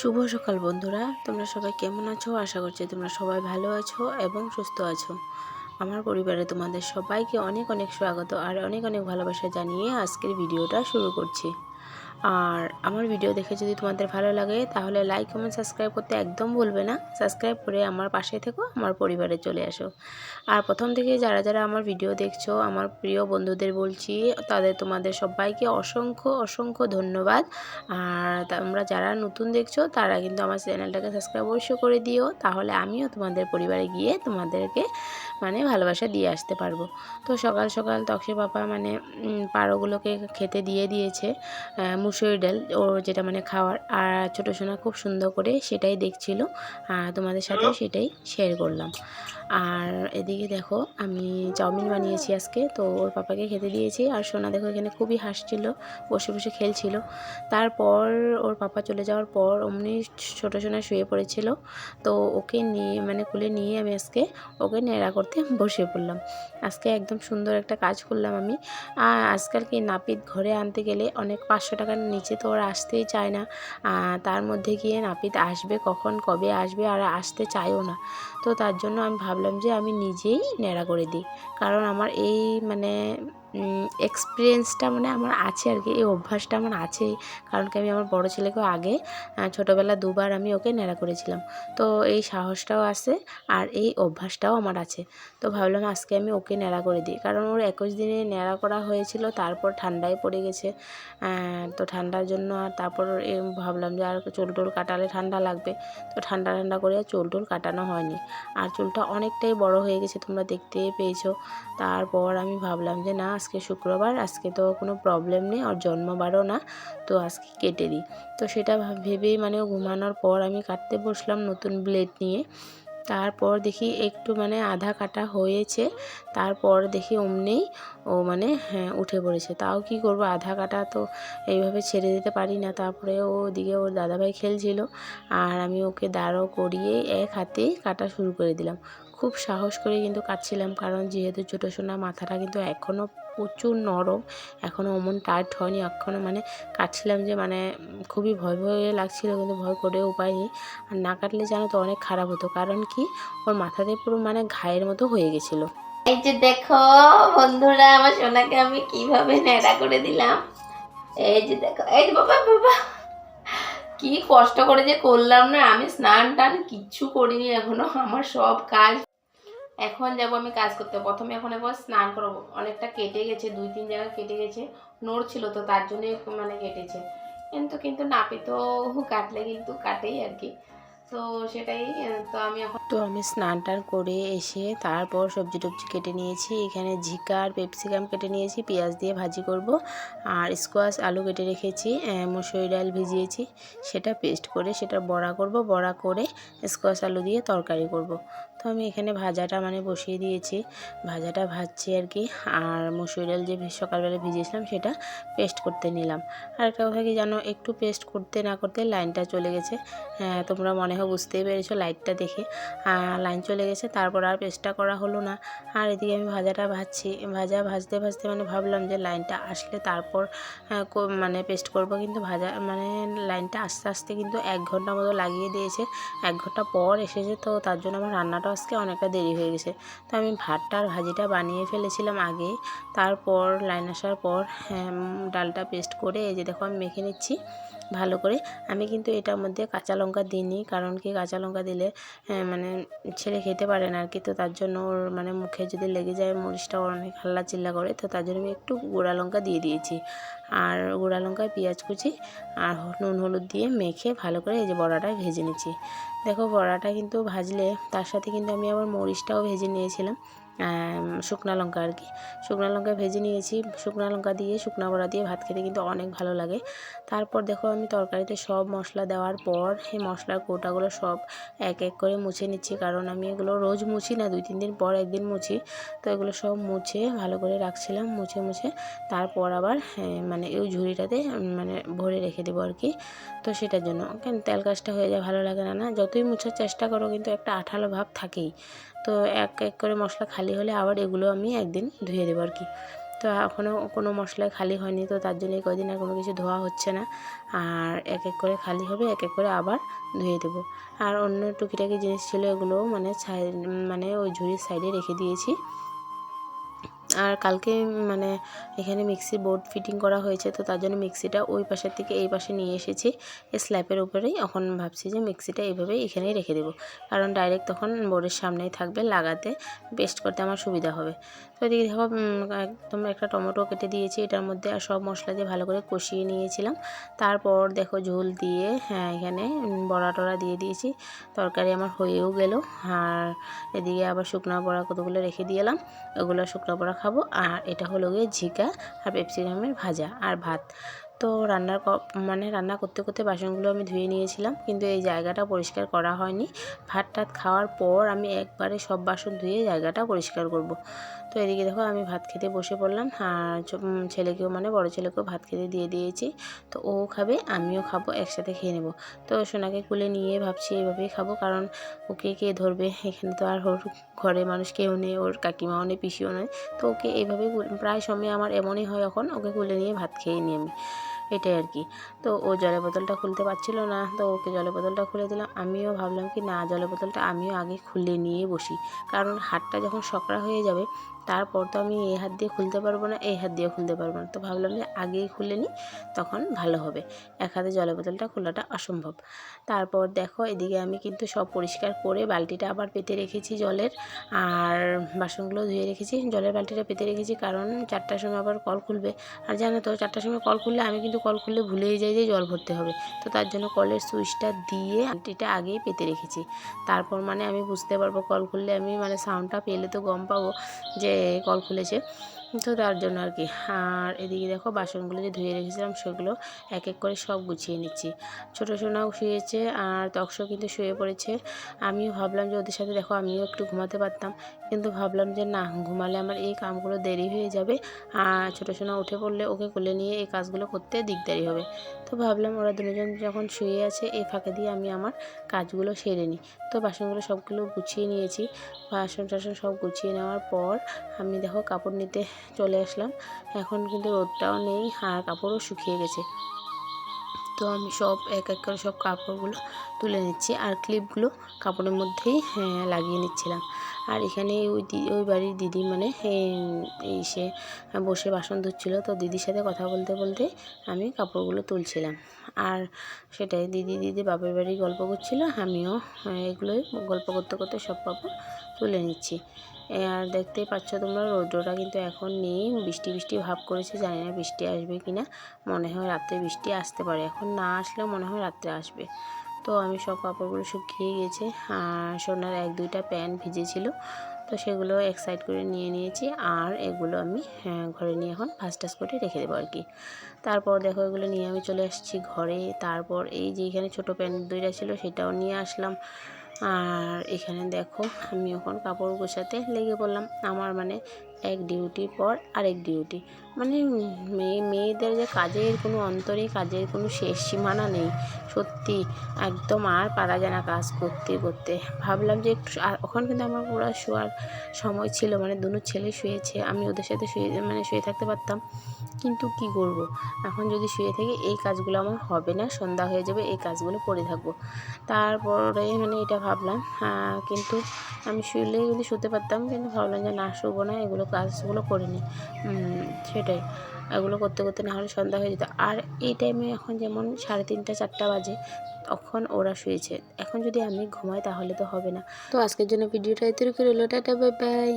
শুভ সকাল বন্ধুরা। তোমরা সবাই কেমন আছো? আশা করছি তোমরা সবাই ভালো আছো এবং সুস্থ আছো। আমার পরিবারে তোমাদের সবাইকে অনেক অনেক স্বাগত আর অনেক অনেক ভালোবাসা জানিয়ে আজকের ভিডিওটা শুরু করছি। আর আমার ভিডিও দেখে যদি তোমাদের ভালো লাগে, তাহলে লাইক কমেন্ট সাবস্ক্রাইব করতে একদম ভুলবে না। সাবস্ক্রাইব করে আমার পাশে থেকো, আমার পরিবারে চলে আসো। আর প্রথম থেকে যারা যারা আমার ভিডিও দেখছ, আমার প্রিয় বন্ধুদের বলছি, তাদের তোমাদের সবাইকে অসংখ্য অসংখ্য ধন্যবাদ। আর তোমরা যারা নতুন দেখছ, তারা কিন্তু আমার চ্যানেলটাকে সাবস্ক্রাইব অবশ্যই করে দিও, তাহলে আমিও তোমাদের পরিবারে গিয়ে তোমাদেরকে মানে ভালোবাসা দিয়ে আসতে পারব। তো সকাল সকাল তক্সে পাপা মানে পাড়োগুলোকে খেতে দিয়ে দিয়েছে। মুসুরি ডাল ওর যেটা মানে খাওয়ার। আর ছোটো সোনা খুব সুন্দর করে সেটাই দেখছিল। আর তোমাদের সাথে সেটাই শেয়ার করলাম। আর এদিকে দেখো আমি চাউমিন বানিয়েছি আজকে। তো ওর পাপাকে খেতে দিয়েছি। আর সোনা দেখো এখানে খুবই হাসছিল বসে বসে খেলছিল। তারপর ওর পাপা চলে যাওয়ার পর অমনি ছোটো সোনা শুয়ে পড়েছিল। তো ওকে নিয়ে মানে কুলে নিয়ে আমি আজকে ওকে নেড়া করতে বসে পড়লাম। আজকে একদম সুন্দর একটা কাজ করলাম আমি। আর আজকাল কি নাপিত ঘরে আনতে গেলে অনেক পাঁচশো টাকার নিচে তো ওরা আসতেই চায় না। তার মধ্যে গিয়ে নাপিত আসবে কখন, কবে আসবে আর আসতে চায়ও না। তো তার জন্য আমি ভাবলাম যে আমি নিজেই ন্যাড়া করে দিই। কারণ আমার এই মানে এক্সপিরিয়েন্সটা মানে আমার আছে আর কি, এই অভ্যাসটা আমার আছেই। কারণ কি আমি আমার বড় ছেলেকেও আগে ছোটোবেলা দুবার আমি ওকে ন্যাড়া করেছিলাম। তো এই সাহসটাও আছে আর এই অভ্যাসটাও আমার আছে। তো ভাবলাম আজকে আমি ওকে নেড়া করে দিই। কারণ ওর একুশ দিনে ন্যাড়া করা হয়েছিল, তারপর ঠান্ডায় পড়ে গেছে। তো ঠান্ডার জন্য আর তারপর ভাবলাম যে আর চুল টুল কাটালে ঠান্ডা লাগবে। তো ঠান্ডা ঠান্ডা করে চুল টুল কাটানো হয়নি। আর চুলটা অনেকটাই বড় হয়ে গেছে, তোমরা দেখতে পেয়েছ। তারপর আমি ভাবলাম যে না আজকে শুক্রবার, আজকে তো কোনো প্রবলেম নেই আর জন্মবারও না, তো আজকে কেটে দিই। তো সেটা ভেবেই মানে ও ঘুমানোর পর আমি কাটতে বসলাম নতুন ব্লেড নিয়ে। তারপর দেখি একটু মানে আধা কাটা হয়েছে, তারপর দেখি অমনেই ও মানে হ্যাঁ উঠে পড়েছে। তাও কি করব? আধা কাটা তো এইভাবে ছেড়ে দিতে পারি না। তারপরে ও ওদিকে ওর দাদাভাই খেলছিল আর আমি ওকে দাঁড়ো করিয়ে এক হাতেই কাটা শুরু করে দিলাম। খুব সাহস করে কিন্তু কাটছিলাম কারণ যেহেতু ছোটো সোনা মাথাটা কিন্তু এখনও প্রচুর নরম। এখনও অমন টাইট হয়নি এখনও মানে কাটছিলাম যে মানে খুবই ভয় ভয় লাগছিল কিন্তু ভয় করে উপায় নেই। আর না কাটলে জানো তো অনেক খারাপ হতো, কারণ কি? ওর মাথাতে পুরো মানে ঘায়ের মতো হয়ে গেছিল। এই যে দেখো বন্ধুরা, আমার সোনাকে আমি কীভাবে ন্যাড়া করে দিলাম। এই যে দেখো, এই যে বাবা বাবা। কি কষ্ট করে যে করলাম না, আমি স্নান টান কিচ্ছু করিনি এখনও, আমার সব কাজ এখন যাব আমি কাজ করতে। প্রথমে এখন একবার স্নান করব। অনেকটা কেটে গেছে, দুই, তিন জায়গায় কেটে গেছে। নড়ছিল তো, তার জন্যই মানে কেটেছে। কিন্তু কিন্তু নাপিত কাটলে কিন্তু কাটেই আর কি। তো সেটাই, তো আমি এখন তো আমি স্নান টান করে এসে তারপর সবজি টবজি কেটে নিয়েছি। এখানে ঝিকা আর পেপসিকাম কেটে নিয়েছি, পেঁয়াজ দিয়ে ভাজি করব। আর স্কোয়াশ আলু কেটে রেখেছি মুসুরি ডাল ভিজিয়েছি। সেটা পেস্ট করে সেটা বড়া করব। বড়া করে স্কোয়াশ আলু দিয়ে তরকারি করব। তো আমি এখানে ভাজাটা মানে বসিয়ে দিয়েছি। ভাজাটা ভাজছি আর কি। আর মুসুরি ডাল যে সকালবেলা ভিজিয়েছিলাম সেটা পেস্ট করতে নিলাম। আর একটা কথা কি জানো, একটু পেস্ট করতে না করতে লাইনটা চলে গেছে। হ্যাঁ তোমরা মনে হয় বুঝতেই পেরেছ লাইটটা দেখে। লাইন চলে গেছে, তারপর আর পেস্টটা করা হলো না। আর এদিকে আমি ভাজাটা ভাজছি। ভাজা ভাজতে ভাজতে মানে ভাবলাম যে লাইনটা আসলে তারপর মানে পেস্ট করব। কিন্তু ভাজা মানে লাইনটা আস্তে আস্তে কিন্তু এক ঘণ্টা মতো লাগিয়ে দিয়েছে। এক ঘণ্টা পর এসেছে তো তার জন্য আমার রান্নাটা আজকে অনেকটা দেরি হয়ে গেছে। তো আমি ভাতটা আর ভাজিটা বানিয়ে ফেলেছিলাম আগে। তারপর লাইন আসার পর হ্যাঁ, ডালটা পেস্ট করে এই যে দেখো আমি মেখে নিচ্ছি। ভালো করে। আমি কিন্তু এটার মধ্যে কাঁচা লঙ্কা দিইনি, কারণ কি কাঁচা লঙ্কা দিলে মানে ছেলে খেতে পারে না আর কি তো তার জন্য ওর মানে মুখে যদি লেগে যায় মরিচটা অনেক হাল্লা চিল্লা করে। তো তার জন্য আমি একটু গুঁড়া লঙ্কা দিয়ে দিয়েছি। আর গুঁড়া লঙ্কায় পেঁয়াজ কুচি আর নুন হলুদ দিয়ে মেখে ভালো করে এই যে বড়াটা ভেজে নিচ্ছি। দেখো বড়াটা কিন্তু ভাজলে তার সাথে কিন্তু আমি আবার মরিচটাও ভেজে নিয়েছিলাম। শুকনা লঙ্কা আর কি। শুকনো লঙ্কা ভেজে নিয়েছি। শুকনো লঙ্কা দিয়ে, শুকনো বড়া দিয়ে ভাত খেতে কিন্তু অনেক ভালো লাগে। তারপর দেখো আমি তরকারিতে সব মশলা দেওয়ার পর এই মশলার কৌটাগুলো সব এক এক করে মুছে নিচ্ছি। কারণ আমি এগুলো রোজ মুছি না, দুই তিন দিন পর একদিন মুছি। তো এগুলো সব মুছে ভালো করে রাখছিলাম, মুছে মুছে। তারপর আবার মানে এই ঝুড়িটাতে মানে ভরে রেখে দেবো আর কি। তো সেটার জন্য। কেন তেল কাজটা হয়ে যায় ভালো লাগে না না? যতই মুছার চেষ্টা করো কিন্তু একটা আঠালো ভাব থাকেই। তো এক এক করে মশলা খালি হলে আবার এগুলো আমি একদিন ধুয়ে দেবো আর কি। তো এখনও কোনো মশলায় খালি হয়নি, তো তার জন্য কদিন আর কোনো কিছু ধোয়া হচ্ছে না। আর এক এক করে খালি হবে, এক এক করে আবার ধুয়ে দেব। আর অন্য টুকিটাকি জিনিস ছিল এগুলো মানে মানে ওই ঝুড়ির সাইডে রেখে দিয়েছি। আর কালকে মানে এখানে মিক্সি বোর্ড ফিটিং করা হয়েছে, তো তার জন্য মিক্সিটা ওই পাশের থেকে এই পাশে নিয়ে এসেছি। এই স্ল্যাপের উপরেই এখন ভাবছি যে মিক্সিটা এইভাবেই এখানেই রেখে দেবো। কারণ ডাইরেক্ট তখন বোর্ডের সামনেই থাকবে লাগাতে, পেস্ট করতে আমার সুবিধা হবে। তো এদিকে দেখো একদম একটা টমেটো কেটে দিয়েছি, এটার মধ্যে আর সব মশলা দিয়ে ভালো করে কষিয়ে নিয়েছিলাম। তারপর দেখো ঝোল দিয়ে হ্যাঁ এখানে বড়া টড়া দিয়ে দিয়েছি। তরকারি আমার হয়েও গেল, আর এদিকে আবার শুকনো বড়া কতগুলো রেখে দিয়েলাম ওগুলো শুকনো বড়া খাব। আর এটা হলো গিয়ে ঝিকা আর পেপসিকামের ভাজা আর ভাত। তো রান্নার মানে রান্না করতে করতে বাসনগুলো আমি ধুয়ে নিয়েছিলাম, কিন্তু এই জায়গাটা পরিষ্কার করা হয়নি। ভাত টাত খাওয়ার পর আমি একবারে সব বাসন ধুয়ে জায়গাটা পরিষ্কার করব। তো এদিকে দেখো আমি ভাত খেতে বসে পড়লাম। আর ছেলেকেও মানে বড় ছেলেকেও ভাত খেতে দিয়ে দিয়েছি। তো ও খাবে, আমিও খাব, একসাথে খেয়ে নেব। তো সোনাকে কুলে নিয়ে ভাবছি এইভাবেই খাব, কারণ ওকে কে ধরবে? এখানে তো আর ওর ঘরে মানুষ কেউ নেই, ওর কাকিমাও নেই, পিসিও নেই। তো ওকে এইভাবেই কুল- প্রায় সময় আমার এমনই হয় এখন, ওকে কুলে নিয়ে ভাত খেয়ে নিই আমি। এটাই আর কি। তো ও জলের বোতলটা খুলতে পারছিল না, তো ওকে জলের বোতলটা খুলে দিলাম। আমিও ভাবলাম কি, না, জলের বোতলটা আমিও আগে খুলে নিয়ে বসি। কারণ হাতটা যখন সকরা হয়ে যাবে তারপর তো আমি এই হাত দিয়ে খুলতে পারব না, এই হাত দিয়ে খুলতে পারব না। তো ভাবলাম যে আগেই খুলে নিই, তখন ভালো হবে। এক হাতে জলের বোতলটা খোলাটা অসম্ভব। তারপর দেখো, এদিকে আমি কিন্তু সব পরিষ্কার করে বালতিটা আবার পেতে রেখেছি জলের। আর বাসনগুলো ধুয়ে রেখেছি, জলের বালতিটা পেতে রেখেছি কারণ চারটার সময় আবার কল খুলবে। আর জানো তো, চারটার সময় কল খুললে আমি কিন্তু কল খুললে ভুলেই যাই যে জল ভরতে হবে। তো তার জন্য কলের সুইচটা দিয়ে বালতিটা আগেই পেতে রেখেছি। তারপর মানে আমি বুঝতে পারব কল খুললে আমি মানে সাউন্ডটা পেলে তো গম পাবো যে কল খুলেছে। তো তার জন্য আর কি। আর এদিকে দেখো বাসনগুলো যে ধুয়ে রেখেছিলাম সেগুলো এক এক করে সব গুছিয়ে নিচ্ছি। ছোটো সোনাও শুয়েছে আর তক্সও কিন্তু শুয়ে পড়েছে। আমিও ভাবলাম যে ওদের সাথে দেখো আমিও একটু ঘুমাতে পারতাম। কিন্তু ভাবলাম যে না, ঘুমালে আমার এই কামগুলো দেরি হয়ে যাবে। আর ছোটো সোনা উঠে পড়লে ওকে কোলে নিয়ে এই কাজগুলো করতে দিকদারি হবে। তো ভাবলাম ওরা দুজন যখন শুয়ে আছে এই ফাঁকে দিয়ে আমি আমার কাজগুলো সেরে নিই। তো বাসনগুলো সবগুলো গুছিয়ে নিয়েছি। বাসন টাসন সব গুছিয়ে নেওয়ার পর আমি দেখো কাপড় নিতে চলে আসলাম। এখন কিন্তু রোদটাও নেই আর কাপড়ও শুকিয়ে গেছে। তো আমি সব এক এক করে সব কাপড়গুলো তুলে নিচ্ছি আর ক্লিপগুলো কাপড়ের মধ্যেই হ্যাঁ, লাগিয়ে নিচ্ছিলাম। আর এখানে ওই ওই বাড়ির দিদি মানে এই- সে বসে বাসন ধুচ্ছিলো তো দিদির সাথে কথা বলতে বলতে আমি কাপড়গুলো তুলছিলাম। আর সেটাই দিদি দিদি বাপের বাড়ি গল্প করছিল আমিও এগুলোই গল্প করতে করতে সব কাপড় তুলে নিচ্ছি। আর দেখতেই পাচ্ছ তোমরা রৌদ্রটা কিন্তু এখন নেই। বৃষ্টি বৃষ্টি ভাব করেছে জানি না বৃষ্টি আসবে কি না। মনে হয় রাত্রে বৃষ্টি আসতে পারে। এখন না আসলেও মনে হয় রাত্রে আসবে। তো আমি সব কাপড়গুলো শুকিয়ে গেছে। আর সোনার এক দুইটা প্যান্ট ভিজেছিল। তো সেগুলো এক সাইড করে নিয়ে নিয়েছি। আর এগুলো আমি হ্যাঁ, ঘরে নিয়ে এখন ভাজ টাজ করে রেখে দেবো আর কি। তারপর দেখো এগুলো নিয়ে আমি চলে আসছি ঘরে। তারপর এই যে এখানে ছোটো প্যান্ট দুইটা ছিল সেটাও নিয়ে আসলাম। আর এখানে দেখো আমি এখন কাপড় গোছাতে লেগে পড়লাম। আমার মানে এক ডিউটির পর আরেক ডিউটি মানে মেয়ে মেয়েদের যে কাজের কোনো অন্তরে কাজের কোনো শেষ সীমানা নেই, সত্যি। একদম আর পারা যায় না কাজ করতে করতে। ভাবলাম যে একটু আর ওখানে কিন্তু আমার পুরো শোয়ার সময় ছিল। মানে দুনো ছেলে শুয়েছে, আমি ওদের সাথে শুয়ে মানে শুয়ে থাকতে পারতাম। কিন্তু কি করব? এখন যদি শুয়ে থাকি, এই কাজগুলো আমার হবে না, সন্ধ্যা হয়ে যাবে, এই কাজগুলো করে থাকব। তারপরে মানে এটা ভাবলাম কিন্তু আমি শুলে যদি শুতে পারতাম, কিন্তু ভাবলাম যে না, শুবো না, এগুলো করে নিই সেটাই। এগুলো করতে করতে না হলে সন্ধ্যা হয়ে যেত। আর এই টাইমে এখন যেমন সাড়ে তিনটা, চারটা বাজে, তখন ওরা শুয়েছে। এখন যদি আমি ঘুমাই তাহলে তো হবে না। তো আজকের জন্য ভিডিওটা এতটুকু রইল। Tata bye bye